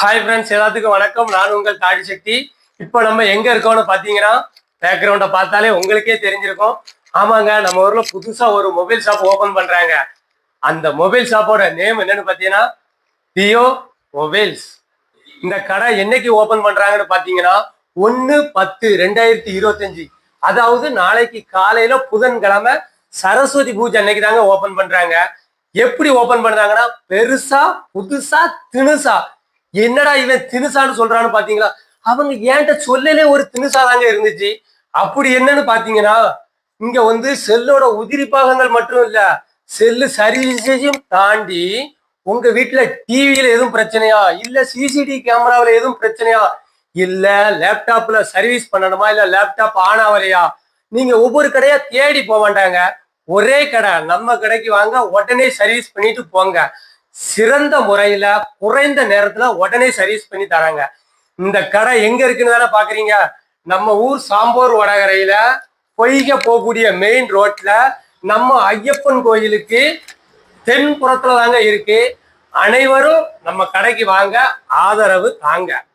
Hi friends எல்லாத்துக்கும் வணக்கம். நான் உங்கள் தாடி சக்தி. இப்போ நம்ம எங்க இருக்கோம்னு பாத்தீங்கன்னா பேக்ரவுண்டை பார்த்தாலே உங்களுக்கே தெரிஞ்சிருக்கும். ஆமாங்க நம்ம ஊர்ல புதுசா ஒரு மொபைல் ஷாப் ஓபன் பண்றாங்க. அந்த மொபைல் ஷாப்போட நேம் என்னன்னு பாத்தீங்கன்னா தியோ மொபைல்ஸ் இந்த கடை என்னைக்கு ஓபன் பண்றாங்கன்னு பாத்தீங்கன்னா ஒன்னு பத்து ரெண்டாயிரத்தி இருபத்தஞ்சு. அதாவது நாளைக்கு காலையில புதன்கிழமை சரஸ்வதி பூஜை அன்னைக்கு தாங்க ஓபன் பண்றாங்க. எப்படி ஓபன் பண்றாங்கன்னா பெருசா புதுசா திணுசா என்னடா இவன் தினுசான்னு சொல்றான்னு பாத்தீங்களா? அவங்க ஏன்ட்ட சொல்லலே ஒரு தினுசாதாங்க இருந்துச்சு. அப்படி என்னன்னு பாத்தீங்கன்னா இங்க வந்து செல்லோட உதிரி பாகங்கள் மட்டும் இல்ல செல்லு சர்வீஸையும் தாண்டி உங்க வீட்டுல டிவியில எதுவும் பிரச்சனையா? இல்ல சிசிடி கேமராவில எதுவும் பிரச்சனையா? இல்ல லேப்டாப்ல சர்வீஸ் பண்ணணுமா? இல்ல லேப்டாப் ஆன் ஆகலையா? நீங்க ஒவ்வொரு கடையா தேடி போக மாட்டாங்க. ஒரே கடை நம்ம கடைக்கு வாங்க உடனே சர்வீஸ் பண்ணிட்டு போங்க. சிறந்த முறையில குறைந்த நேரத்துல உடனே சர்வீஸ் பண்ணி தராங்க. இந்த கடை எங்க இருக்குன்னு தானே பாக்குறீங்க? நம்ம ஊர் சாம்போர் வடகரையில பொய்க போகக்கூடிய மெயின் ரோட்ல நம்ம ஐயப்பன் கோயிலுக்கு தென்புறத்துல தாங்க இருக்கு. அனைவரும் நம்ம கடைக்கு வாங்க ஆதரவு தாங்க.